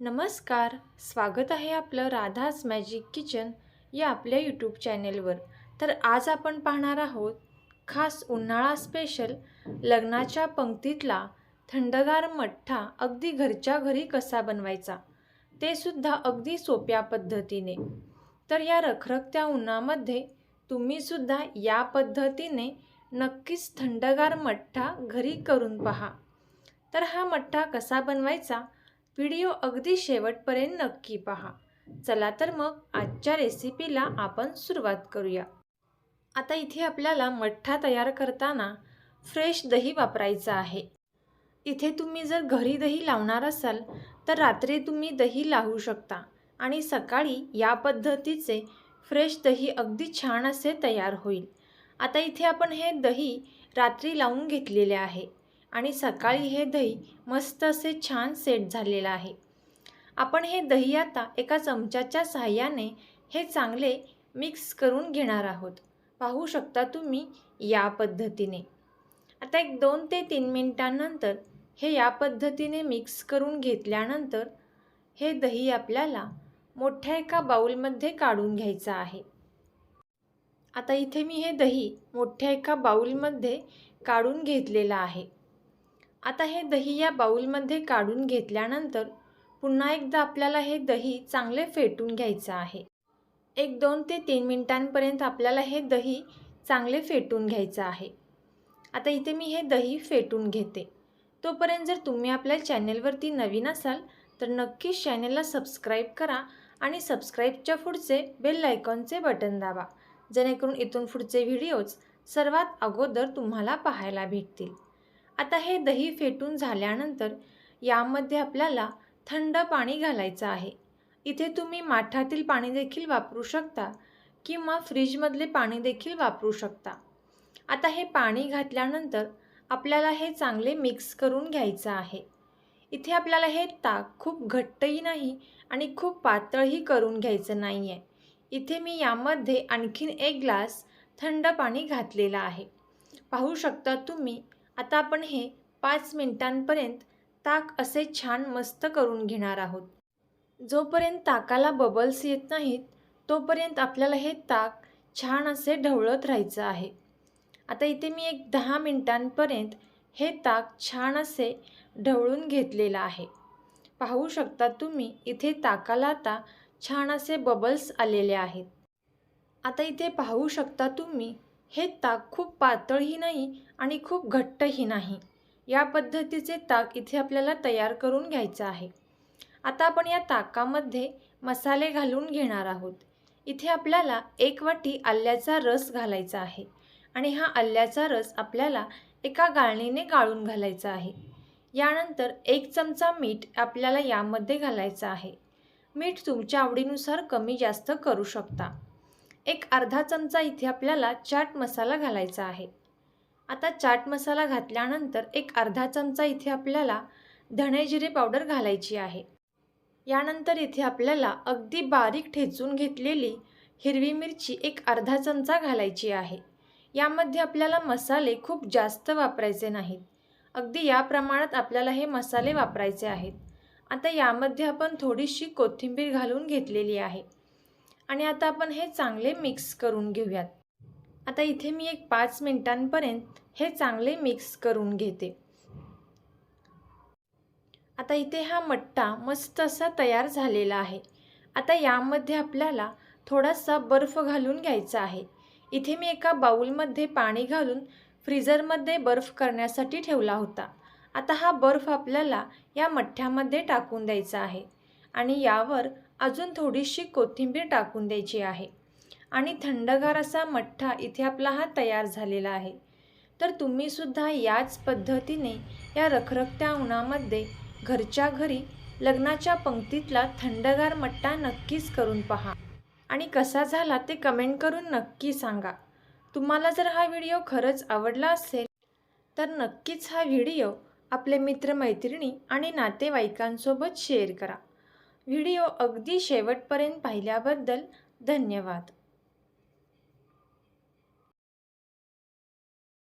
नमस्कार स्वागत आहे आपलं राधास मॅजिक किचन या आपल्या यूट्यूब चॅनेलवर. तर आज आपण पाहणार आहोत खास उन्हाळा स्पेशल लग्नाच्या पंक्तीतला थंडगार मठ्ठा अगदी घरच्या घरी कसा बनवायचा? ते सुद्धा अगदी सोप्या पद्धतीने. तर या रखरखत्या उन्हामध्ये तुम्हीसुद्धा या पद्धतीने नक्कीच थंडगार मठ्ठा घरी करून पहा. तर हा मठ्ठा कसा बनवायचा? व्हिडिओ अगदी शेवटपर्यंत नक्की पहा. चला तर मग आजच्या रेसिपीला आपण सुरुवात करूया. आता इथे आपल्याला मठ्ठा तयार करताना फ्रेश दही वापरायचं आहे. इथे तुम्ही जर घरी दही लावणार असाल तर रात्री तुम्ही दही लावू शकता आणि सकाळी या पद्धतीचे फ्रेश दही अगदी छान असे तयार होईल. आता इथे आपण हे दही रात्री लावून घेतलेले आहे. आणि सकाळी हे दही मस्त असे छान सेट झालेलं आहे. आपण हे दही आता एका चमच्याच्या सहाय्याने हे चांगले मिक्स करून घेणार आहोत. पाहू शकता तुम्ही या पद्धतीने. आता एक दोन ते तीन मिनटांनंतर हे या पद्धतीने मिक्स करून घेतल्यानंतर हे दही आपल्याला मोठ्या एका बाऊलमध्ये काढून घ्यायचं आहे. आता इथे मी हे दही मोठ्या एका बाऊलमध्ये काढून घेतलेलं आहे. आता हे दही या बाऊलमध्ये काढून घेतल्यानंतर पुन्हा एकदा आपल्याला हे दही चांगले फेटून घ्यायचं आहे. एक दोन ते तीन मिनटांपर्यंत आपल्याला हे दही चांगले फेटून घ्यायचं आहे. आता इथे मी हे दही फेटून घेते. तोपर्यंत जर तुम्ही आपल्या चॅनेलवरती नवीन असाल तर नक्कीच चॅनेलला सबस्क्राईब करा आणि सबस्क्राईबच्या पुढचे बेल आयकॉनचे बटन दाबा जेणेकरून इथून पुढचे व्हिडिओज सर्वात अगोदर तुम्हाला पाहायला भेटतील. आता हे दही फेटून झाल्यानंतर यामध्ये आपल्याला थंड पाणी घालायचं आहे. इथे तुम्ही माठातील पाणी देखील वापरू शकता किंवा फ्रीजमधले पाणी देखील वापरू शकता. आता हे पाणी घातल्यानंतर आपल्याला हे चांगले मिक्स करून घ्यायचं आहे. इथे आपल्याला हे ताक खूप घट्टही नाही आणि खूप पातळही करून घ्यायचं नाही आहे इथे मी यामध्ये आणखीन एक ग्लास थंड पाणी घातलेलं आहे. पाहू शकता तुम्ही आता आपण हे पाच मिनटांपर्यंत ताक असे छान मस्त करून घेणार आहोत. जोपर्यंत ताकाला बबल्स येत नाहीत तोपर्यंत आपल्याला हे ताक छान असे ढवळत राहायचं आहे. आता इथे मी एक दहा मिनटांपर्यंत हे ताक छान असे ढवळून घेतलेलं आहे. पाहू शकता तुम्ही इथे ताकाला आता छान असे बबल्स आलेले आहेत. आता इथे पाहू शकता तुम्ही हे ताक खूप पातळही नाही आणि खूप घट्टही नाही. या पद्धतीचे ताक इथे आपल्याला तयार करून घ्यायचं आहे. आता आपण या ताकामध्ये मसाले घालून घेणार आहोत. इथे आपल्याला एक वाटी आल्याचा रस घालायचा आहे आणि हा आल्याचा रस आपल्याला एका गाळणीने गाळून घालायचा आहे. यानंतर एक चमचा मीठ आपल्याला यामध्ये घालायचं आहे. मीठ तुमच्या आवडीनुसार कमी जास्त करू शकता. एक अर्धा चमचा इथे आपल्याला चाट मसाला घालायचा आहे. आता चाट मसाला घातल्यानंतर एक अर्धा चमचा इथे आपल्याला धणे जिरे पावडर घालायची आहे. यानंतर इथे आपल्याला अगदी बारीक ठेचून घेतलेली हिरवी मिरची एक अर्धा चमचा घालायची आहे. यामध्ये आपल्याला मसाले खूप जास्त वापरायचे नाहीत. अगदी या प्रमाणात आपल्याला हे मसाले वापरायचे आहेत. आता यामध्ये आपण थोडीशी कोथिंबीर घालून घेतलेली आहे. आणि आता आपण हे चांगले मिक्स करून घेऊयात. आता इथे मी एक पाच मिनटांपर्यंत हे चांगले मिक्स करून घेते. आता इथे हा मट्टा मस्त असा तयार झालेला आहे. आता यामध्ये आपल्याला थोडासा बर्फ घालून घ्यायचा आहे. इथे मी एका बाऊलमध्ये पाणी घालून फ्रीजरमध्ये बर्फ करण्यासाठी ठेवला होता. आता हा बर्फ आपल्याला या मठ्ठ्यामध्ये टाकून द्यायचा आहे. आणि यावर अजून थोडीशी कोथिंबीर टाकून द्यायची आहे. आणि थंडगार असा मठ्ठा इथे आपला हा तयार झालेला आहे. तर तुम्हीसुद्धा याच पद्धतीने या रखरखत्या उन्हामध्ये घरच्या घरी लग्नाच्या पंक्तीतला थंडगार मट्टा नक्कीच करून पहा. आणि कसा झाला ते कमेंट करून नक्की सांगा. तुम्हाला जर हा व्हिडिओ खरंच आवडला असेल तर नक्कीच हा व्हिडिओ आपले मित्रमैत्रिणी आणि नातेवाईकांसोबत शेअर करा. व्हिडिओ अगदी शेवटपर्यंत पाहिल्याबद्दल धन्यवाद.